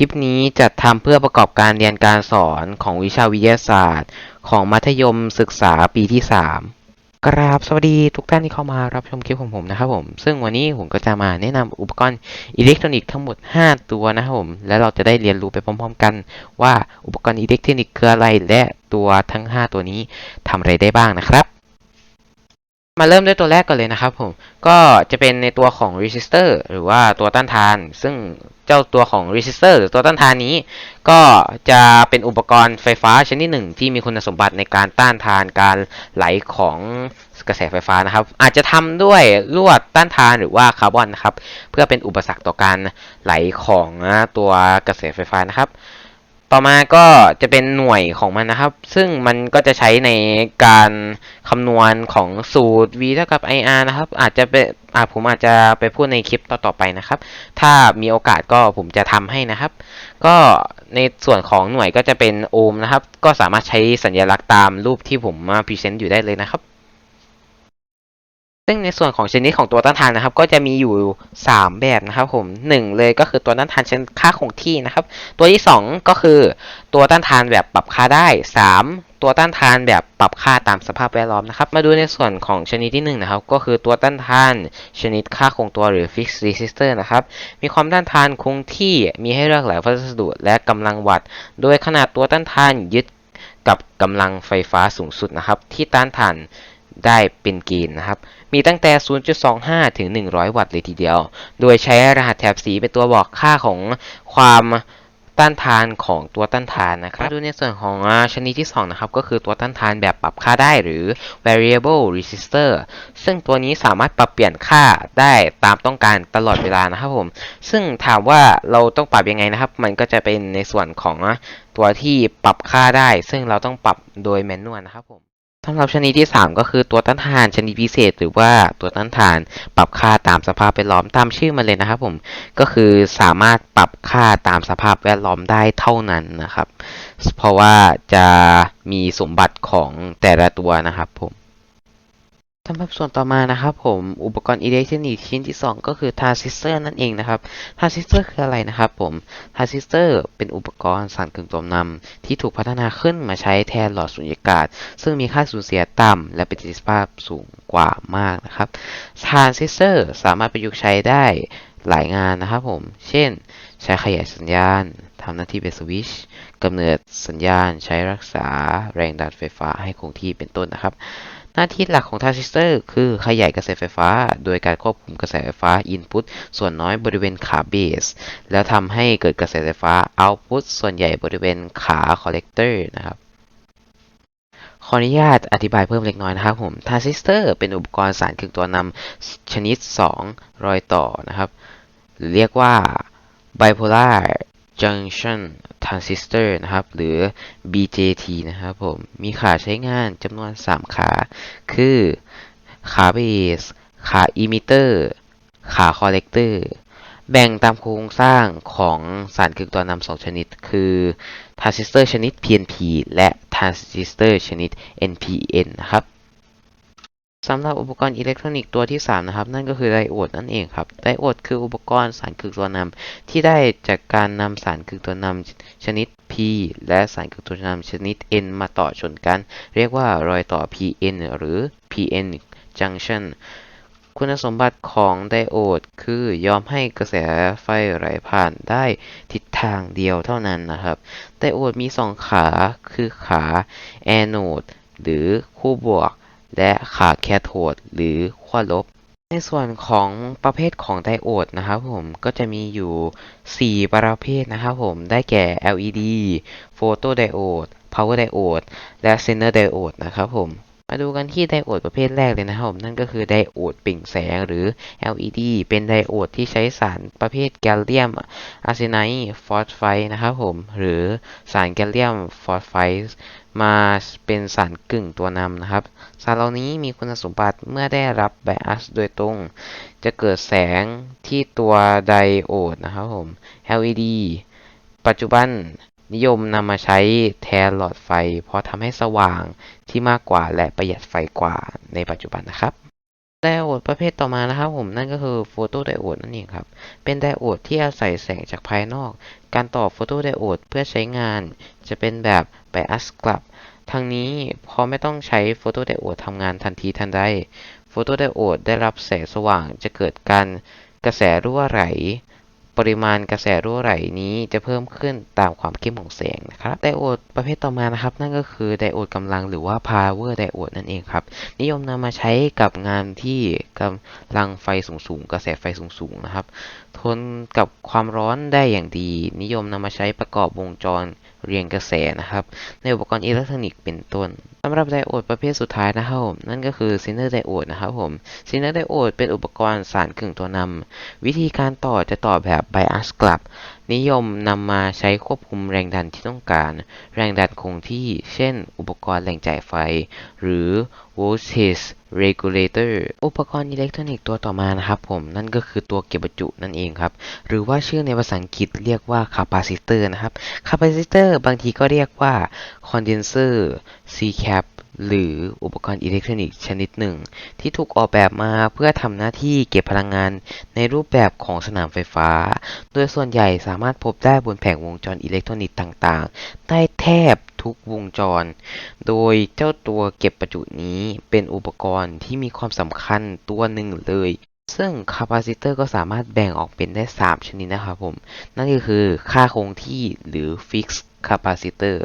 ลิปนี้จัดทำเพื่อประกอบการเรียนการสอนของวิชาวิทยาศาสตร์ ของมัธยมศึกษาปีที่ 3 กราบสวัสดีทุกท่านที่เข้ามารับชมคลิปของผมนะครับผม ซึ่งวันนี้ผมก็จะมาแนะนำอุปกรณ์อิเล็กทรอนิกส์ทั้งหมด 5 ตัวนะครับผม และเราจะได้เรียนรู้ไปพร้อมๆกัน ว่าอุปกรณ์อิเล็กทรอนิกส์คืออะไรและตัวทั้ง 5 ตัวนี้ทำอะไรได้บ้างนะครับ มาเริ่มด้วยตัวแรกก่อนเลยนะครับผม ก็จะเป็นในตัวของ resistor หรือว่าตัวต้านทาน ซึ่งเจ้าตัวของ resistor หรือตัวต้านทานนี้ ก็จะเป็นอุปกรณ์ไฟฟ้าชนิดหนึ่ง ที่มีคุณสมบัติในการต้านทานการไหลของกระแสไฟฟ้านะครับ อาจจะทำด้วยลวดต้านทานหรือว่าคาร์บอนนะครับ เพื่อเป็นอุปสรรคต่อการไหลของตัวกระแสไฟฟ้านะครับ ต่อมาก็จะเป็นหน่วยของมันนะครับ ซึ่งมันก็จะใช้ในการคำนวณของสูตร v เท่ากับ ir นะครับ อาจจะเป็นอาผมอาจจะไปพูดในคลิปต่อๆไปนะครับ ถ้ามีโอกาสก็ผมจะทำให้นะครับ ก็ในส่วนของหน่วยก็จะเป็นโอห์มนะครับ ก็สามารถใช้สัญลักษณ์ตามรูปที่ผมมาพรีเซนต์อยู่ได้เลยนะครับ ซึ่งในส่วนของชนิดของตัวต้านทานนะครับ ก็จะมีอยู่ 3 แบบนะครับผมหนึ่งเลยก็คือตัวต้านทานชนิดค่าคงที่นะครับ ตัวที่ 2 ก็คือ ตัวต้านทานแบบปรับค่าได้ 3 ตัวต้านทานแบบปรับค่าตามสภาพแวดล้อมนะครับ มาดูในส่วนของชนิดที่ 1 นะครับ ก็คือตัวต้านทานชนิดค่าคงตัวหรือ fixed resistor นะครับ มีความต้านทานคงที่มีให้เลือกหลายวัสดุและกำลังวัตต์โดยขนาดตัวต้านทานยึดกับกำลังไฟฟ้าสูงสุดนะครับ ที่ต้านทาน ได้เป็นเกณฑ์นะครับ มีตั้งแต่ 0.25 ถึง 100 วัตต์เลยทีเดียว โดยใช้รหัสแถบสีเป็นตัวบอกค่าของความต้านทานของตัวต้านทานนะครับดูในส่วนของชนิดที่ 2 นะครับ ก็คือตัวต้านทานแบบปรับค่าได้หรือ variable resistor ซึ่งตัวนี้สามารถปรับเปลี่ยนค่าได้ตามต้องการตลอดเวลานะครับผม ซึ่งถามว่าเราต้องปรับยังไงนะครับ มันก็จะเป็นในส่วนของตัวที่ปรับค่าได้ ซึ่งเราต้องปรับโดยแมนนวลนะครับผม สำหรับชนิดที่ 3 ก็คือตัวต้านทานชนิดพิเศษ หรือว่าตัวต้านทานปรับค่าตามสภาพแวดล้อมตามชื่อมันเลยนะครับผมก็คือสามารถปรับค่าตามสภาพแวดล้อมได้เท่านั้นนะครับ เพราะว่าจะมีสมบัติของแต่ละตัวนะครับผม สำหรับส่วนต่อมานะครับผมอุปกรณ์อิเล็กทรอนิกส์ชิ้นที่ 2 ก็คือทรานซิสเตอร์นั่นเองนะครับทรานซิสเตอร์คืออะไรนะครับผมทรานซิสเตอร์เป็นอุปกรณ์สารกึ่งตัวนำที่ถูกพัฒนาขึ้นมาใช้แทนหลอดสุญญากาศ ซึ่งมีค่าสูญเสียต่ำและประสิทธิภาพสูงกว่ามากนะครับทรานซิสเตอร์สามารถประยุกต์ใช้ได้หลายงานนะครับผม เช่น ใช้ขยายสัญญาณทำหน้าที่เป็นสวิช์กำเนิดสัญญาณ ใช้รักษาแรงดันไฟฟ้าให้คงที่เป็นต้นนะครับ หน้าที่หลักของทรานซิสเตอร์คือขยายกระแสไฟฟ้า โดยการควบคุมกระแสไฟฟ้า Input ส่วนน้อยบริเวณขาเบส แล้วทำให้เกิดกระแสไฟฟ้า Output ส่วนใหญ่บริเวณขา Collector นะครับขออนุญาตอธิบายเพิ่มเล็กน้อยนะครับผมทรานซิสเตอร์เป็นอุปกรณ์สารกึ่งตัวนำชนิด 2 รอยต่อนะครับ หรือเรียกว่า bipolar junction transistor นะครับ หรือ BJT นะครับผม มีขาใช้งานจำนวน 3 ขา คือขาเบส ขาอิมิเตอร์ ขาคอลเลกเตอร์ แบ่งตามโครงสร้างของสารกึ่งตัวนำสองชนิด คือทรานซิสเตอร์ชนิด PNP และทรานซิสเตอร์ชนิด NPN นะครับ สำหรับอุปกรณ์อิเล็กทรอนิกส์ตัวที่ 3 นะครับ นั่นก็คือไดโอดนั่นเองครับ ไดโอดคืออุปกรณ์สารกึ่งตัวนำที่ได้จากการนำสารกึ่งตัวนำชนิด P และสารกึ่งตัวนำชนิด N มาต่อชนกัน เรียกว่ารอยต่อ PN หรือ PN junction คุณสมบัติของไดโอดคือยอมให้กระแสไฟไหลผ่านได้ทิศทางเดียวเท่านั้นนะครับ ไดโอดมี 2 ขาคือขาแอนโดหรือคู่บวก และขาแคโทดหรือขั้วลบ ในส่วนของประเภทของไดโอดนะครับผมก็จะมีอยู่ 4 ประเภทนะครับผมได้แก่ LED photodiode power diode และ zener diode นะครับผม มาดูกันที่ไดโอดประเภทแรกเลยนะครับผมนั่นก็คือไดโอดเปล่งแสงหรือ LED เป็นไดโอดที่ใช้สารประเภทแกลเลียมอาร์เซไนด์ฟอสไฟด์นะครับผมหรือสารแกลเลียมฟอสไฟด์มาเป็นสารกึ่งตัวนำนะครับ สารเหล่านี้มีคุณสมบัติเมื่อได้รับไบอัสโดยตรง จะเกิดแสงที่ตัวไดโอดนะครับผม LED ปัจจุบัน นิยมนำมาใช้แทนหลอดไฟ เพราะทำให้สว่างที่มากกว่าและประหยัดไฟกว่าในปัจจุบันนะครับไดโอดประเภทต่อมานะครับผมนั่นก็คือโฟโตไดโอดนั่นเองครับ เป็นไดโอดที่อาศัยแสงจากภายนอก การต่อโฟโตไดโอดเพื่อใช้งาน จะเป็นแบบไบอัสกลับทางนี้พอไม่ต้องใช้โฟโตไดโอดทำงานทันทีทันใดโฟโตไดโอดได้รับแสงสว่างจะเกิดการกระแสรั่วไหล ปริมาณกระแสรั่วไหลนี้จะเพิ่มขึ้นตามความเข้มของแสงนะครับไดโอดประเภทต่อมานะครับ นั่นก็คือไดโอดกำลังหรือว่า power diode นั่นเองครับ นิยมนำมาใช้กับงานที่กำลังไฟสูงๆ กระแสไฟสูงๆนะครับ ทนกับความร้อนได้อย่างดี นิยมนำมาใช้ประกอบวงจรเรียงกระแสนะครับ ในอุปกรณ์อิเล็กทรอนิกส์เป็นต้นสำหรับไดโอดประเภทสุดท้ายนะครับผมนั่นก็คือซินเนอร์ไดโอดนะครับผมซินเนอร์ไดโอดเป็นอุปกรณ์สารกึ่งตัวนำวิธีการต่อจะต่อแบบไบอัสกลับ นิยมนำมาใช้ควบคุมแรงดันที่ต้องการ แรงดันคงที่ เช่น อุปกรณ์แหล่งจ่ายไฟ หรือ voltage regulator อุปกรณ์อิเล็กทรอนิกส์ตัวต่อมานะครับผม นั่นก็คือตัวเก็บบรรจุนั่นเองครับ หรือว่าชื่อในภาษาอังกฤษเรียกว่า capacitor นะครับ capacitor บางทีก็เรียกว่า condenser C-cap หรืออุปกรณ์อิเล็กทรอนิกส์ชนิดหนึ่ง ที่ถูกออกแบบมาเพื่อทำหน้าที่เก็บพลังงานในรูปแบบของสนามไฟฟ้า โดยส่วนใหญ่สามารถพบได้บนแผงวงจรอิเล็กทรอนิกส์ต่างๆ ได้แทบทุกวงจร โดยเจ้าตัวเก็บประจุนี้เป็นอุปกรณ์ที่มีความสำคัญตัวหนึ่งเลย ซึ่งคาปาซิเตอร์ก็สามารถแบ่งออกเป็นได้ 3 ชนิดนะครับผม นั่นก็คือค่าคงที่หรือ fixed capacitor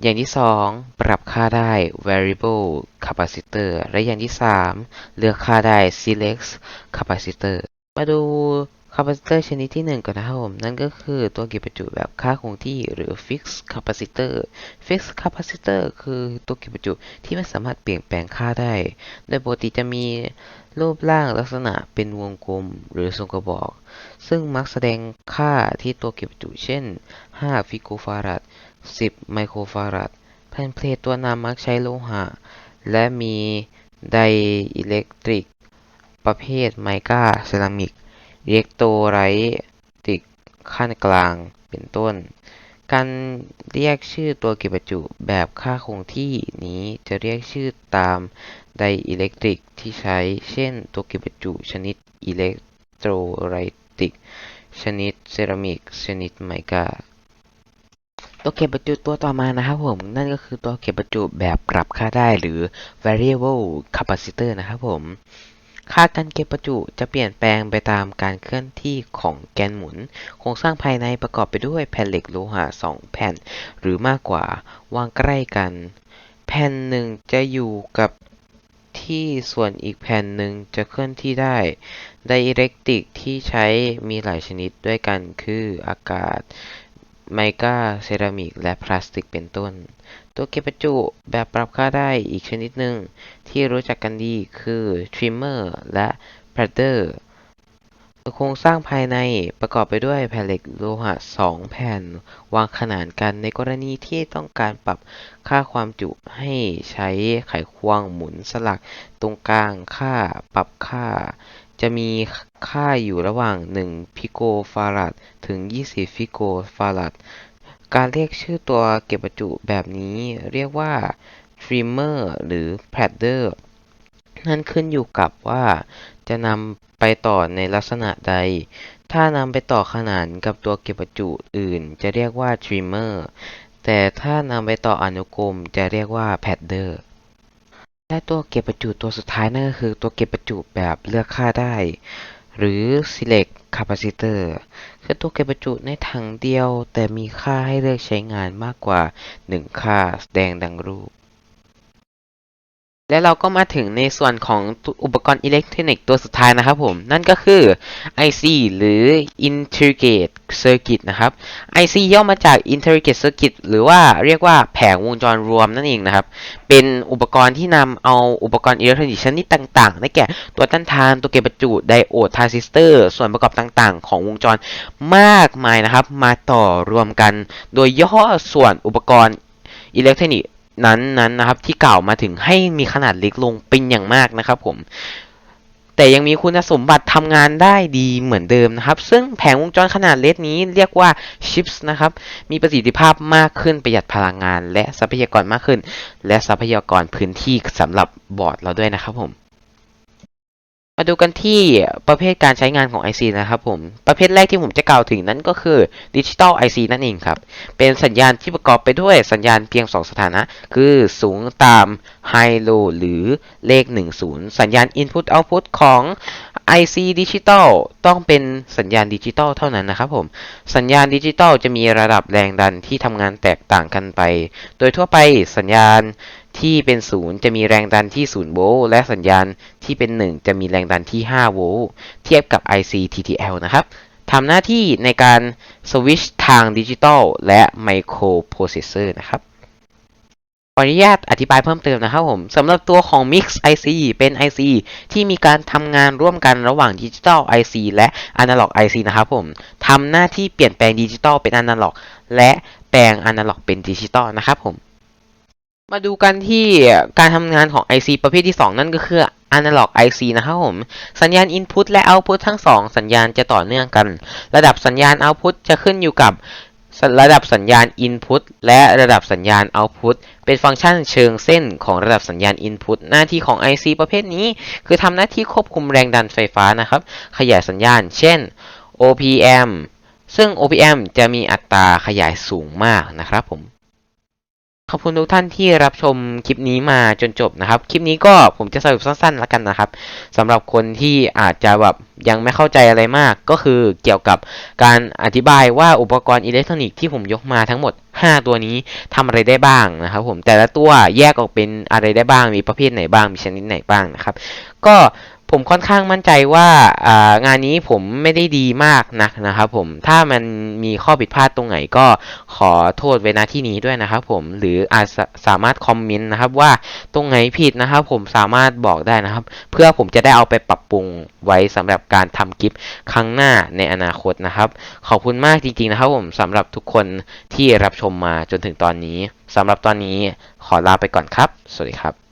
อย่างที่ 2 ปรับค่าได้ variable capacitor และอย่างที่ 3 เลือกค่าได้ select capacitor มาดู คาปาซิเตอร์ชนิดที่ 1ก่อนนะครับผม นั่นก็คือตัวเก็บประจุแบบค่าคงที่หรือ fixed capacitor fixed capacitor คือตัวเก็บประจุที่ไม่สามารถเปลี่ยนแปลงค่าได้ โดยปกติจะมีรูปร่างลักษณะเป็นวงกลมหรือทรงกระบอก ซึ่งมักแสดงค่าที่ตัวเก็บประจุ เช่น 5 ฟิโกฟารัด 10 ไมโครฟารัด แผ่นเพลทตัวนำมักใช้โลหะ และมีไดอิเล็กตริก ประเภทไมกาเซรามิก อิเล็กโตไรติกขั้นกลางเป็นต้น การเรียกชื่อตัวเก็บประจุแบบค่าคงที่นี้จะเรียกชื่อตามไดอิเล็กตริกที่ใช้ เช่น ตัวเก็บประจุชนิดอิเล็กโตไรติก ชนิดเซรามิก ชนิดไมกาตัวเก็บประจุตัวต่อมานะครับผม นั่นก็คือตัวเก็บประจุแบบปรับค่าได้หรือ variable capacitor นะครับผม ค่าการเก็บประจุจะเปลี่ยนแปลงไปตามการเคลื่อนที่ของแกนหมุน โครงสร้างภายในประกอบไปด้วยแผ่นเหล็กโลหะ2แผ่น หรือมากกว่าวางใกล้กัน แผ่นหนึ่งจะอยู่กับที่ส่วนอีกแผ่นหนึ่งจะเคลื่อนที่ได้ ไดอิเล็กตริกที่ใช้มีหลายชนิดด้วยกันคืออากาศ ไมกาเซรามิก และพลาสติกเป็นต้น ตัวเก็บประจุแบบปรับค่าได้อีกชนิดหนึ่งที่รู้จักกันดีคือ trimmer และ pladder โครงสร้างภายในประกอบไปด้วยแผ่นเหล็กโลหะ 2 แผ่น วางขนานกันในกรณีที่ต้องการปรับค่าความจุให้ใช้ไขควงหมุนสลักตรงกลางค่าปรับค่า จะมีค่าอยู่ระหว่าง 1 พิโกฟารัดถึง 20ฟิโกฟารัด การเรียกชื่อตัวเก็บประจุแบบนี้เรียกว่า trimmer หรือ pladder นั่นขึ้นอยู่กับว่าจะนำไปต่อในลักษณะใด ถ้านำไปต่อขนานกับตัวเก็บประจุอื่น จะเรียกว่า trimmer แต่ถ้านำไปต่ออนุกรมจะเรียกว่า pladder และตัวเก็บประจุตัวสุดท้ายนั่นก็คือตัวเก็บประจุแบบเลือกค่าได้ หรือ select capacitor คือตัวเก็บประจุในถังเดียว แต่มีค่าให้เลือกใช้งานมากกว่า 1 ค่าแสดงดังรูป และเราก็มาถึงในส่วนของอุปกรณ์อิเล็กทรอนิกส์ตัวสุดท้ายนะครับผม นั่นก็คือ IC หรือ Integrated Circuit นะครับ IC ย่อมาจาก Integrated Circuit หรือว่าเรียกว่าแผงวงจรรวมนั่นเองนะครับ เป็นอุปกรณ์ที่นำเอาอุปกรณ์อิเล็กทรอนิกส์ชนิดต่างๆ ได้แก่ตัวต้านทาน ตัวเก็บประจุ ไดโอด ทรานซิสเตอร์ ส่วนประกอบต่างๆ ของวงจรมากมายนะครับ มาต่อรวมกัน โดยย่อส่วนอุปกรณ์อิเล็กทรอนิกส์ นั้นนั้นนะครับที่กล่าวมาถึงให้มีขนาดเล็กลงเป็นอย่างมากนะครับผมแต่ยังมีคุณสมบัติทำงานได้ดีเหมือนเดิมนะครับ ซึ่งแผงวงจรขนาดเล็กนี้เรียกว่าชิปส์นะครับ มีประสิทธิภาพมากขึ้นประหยัดพลังงาน และทรัพยากรมากขึ้น และทรัพยากรพื้นที่สำหรับบอร์ดเราด้วยนะครับผม มาดูกันที่ประเภทการใช้งานของ IC นะครับผม ประเภทแรกที่ผมจะกล่าวถึงนั้นก็คือ Digital IC นั่นเองครับ เป็นสัญญาณที่ประกอบไปด้วยสัญญาณเพียง 2 สถานะ คือสูงตาม High Low หรือเลข 10 สัญญาณ Input Output ของ IC Digital ต้องเป็นสัญญาณดิจิตอลเท่านั้นนะครับผม สัญญาณดิจิตอลจะมีระดับแรงดันที่ทำงานแตกต่างกันไป โดยทั่วไปสัญญาณ ที่เป็น 0 จะมีแรงดันที่ 0 โวลต์และสัญญาณที่เป็น 1 จะมีแรงดันที่ 5 โวลต์เทียบกับ IC TTL นะครับทำหน้าที่ในการสวิชทางดิจิตอลและไมโครโปรเซสเซอร์นะครับขออนุญาตอธิบายเพิ่มเติมนะครับผมสำหรับตัวของ Mix IC เป็น IC ที่มีการทำงานร่วมกันระหว่าง Digital IC และ Analog IC นะครับผมทำหน้าที่เปลี่ยนแปลงดิจิตอลเป็น Analog และแปลง Analog เป็นดิจิตอลนะครับผม มาดูกันที่การทำงานของ IC ประเภทที่ 2 นั่นก็คือ Analog IC นะครับผม สัญญาณ Input และ Output ทั้ง 2 สัญญาณจะต่อเนื่องกัน ระดับสัญญาณ Output จะขึ้นอยู่กับระดับสัญญาณ Input และระดับสัญญาณ Output เป็นฟังก์ชันเชิงเส้นของระดับสัญญาณ Input หน้าที่ของ IC ประเภทนี้ คือทำหน้าที่ควบคุมแรงดันไฟฟ้านะครับ ขยายสัญญาณ เช่น OPM ซึ่ง OPM จะมีอัตราขยายสูงมากนะครับผม ขอบคุณทุกท่านที่รับชมคลิปนี้มาจนจบนะครับ คลิปนี้ก็ผมจะสรุปสั้นๆแล้วกันนะครับสำหรับคนที่อาจจะแบบยังไม่เข้าใจอะไรมาก ก็คือเกี่ยวกับการอธิบายว่าอุปกรณ์อิเล็กทรอนิกส์ที่ผมยกมาทั้งหมด 5 ตัวนี้ทำอะไรได้บ้างนะครับ ผมแต่ละตัวแยกออกเป็นอะไรได้บ้างมีประเภทไหนบ้างมีชนิดไหนบ้างนะครับ ก็ ผมค่อนข้างมั่นใจว่าอ่างานนี้ผมไม่ได้ดีมากนักนะครับผมถ้ามันมีข้อผิดพลาดตรงไหนก็ขอโทษไว้ณที่นี้ด้วยนะครับผมหรืออาจสาสามารถคอมเมนต์นะครับว่าตรงไหนผิดนะครับผมสามารถบอกได้นะครับ เพื่อผมจะได้เอาไปปรับปรุงไว้สำหรับการทำคลิปครั้งหน้าในอนาคตนะครับ ขอบคุณมากจริงๆนะครับผมสำหรับทุกคนที่รับชมมาจนถึงตอนนี้สำหรับตอนนี้ขอลาไปก่อนครับ สวัสดีครับ